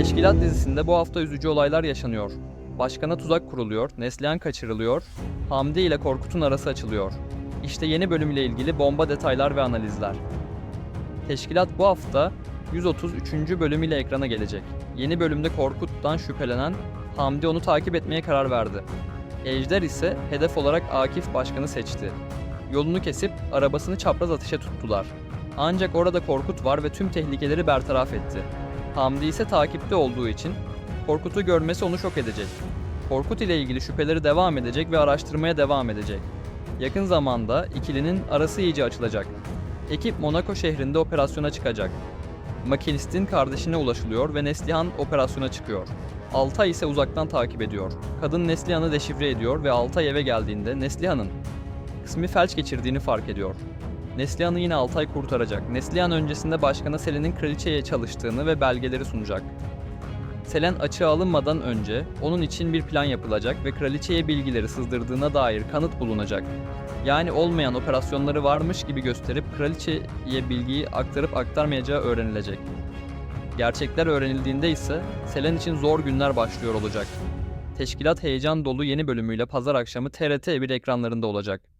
Teşkilat dizisinde bu hafta üzücü olaylar yaşanıyor. Başkana tuzak kuruluyor, Neslihan kaçırılıyor, Hamdi ile Korkut'un arası açılıyor. İşte yeni bölüm ile ilgili bomba detaylar ve analizler. Teşkilat bu hafta 133. bölüm ile ekrana gelecek. Yeni bölümde Korkut'tan şüphelenen Hamdi onu takip etmeye karar verdi. Ejder ise hedef olarak Akif Başkan'ı seçti. Yolunu kesip arabasını çapraz ateşe tuttular. Ancak orada Korkut var ve tüm tehlikeleri bertaraf etti. Hamdi ise takipte olduğu için Korkut'u görmesi onu şok edecek. Korkut ile ilgili şüpheleri devam edecek ve araştırmaya devam edecek. Yakın zamanda ikilinin arası iyice açılacak. Ekip Monaco şehrinde operasyona çıkacak. Makinistin kardeşine ulaşılıyor ve Neslihan operasyona çıkıyor. Altay ise uzaktan takip ediyor. Kadın Neslihan'ı deşifre ediyor ve Altay eve geldiğinde Neslihan'ın kısmi felç geçirdiğini fark ediyor. Neslihan'ı yine Altay kurtaracak. Neslihan öncesinde başkana Selen'in kraliçeye çalıştığını ve belgeleri sunacak. Selen açığa alınmadan önce onun için bir plan yapılacak ve kraliçeye bilgileri sızdırdığına dair kanıt bulunacak. Yani olmayan operasyonları varmış gibi gösterip kraliçeye bilgiyi aktarıp aktarmayacağı öğrenilecek. Gerçekler öğrenildiğinde ise Selen için zor günler başlıyor olacak. Teşkilat heyecan dolu yeni bölümüyle pazar akşamı TRT1 ekranlarında olacak.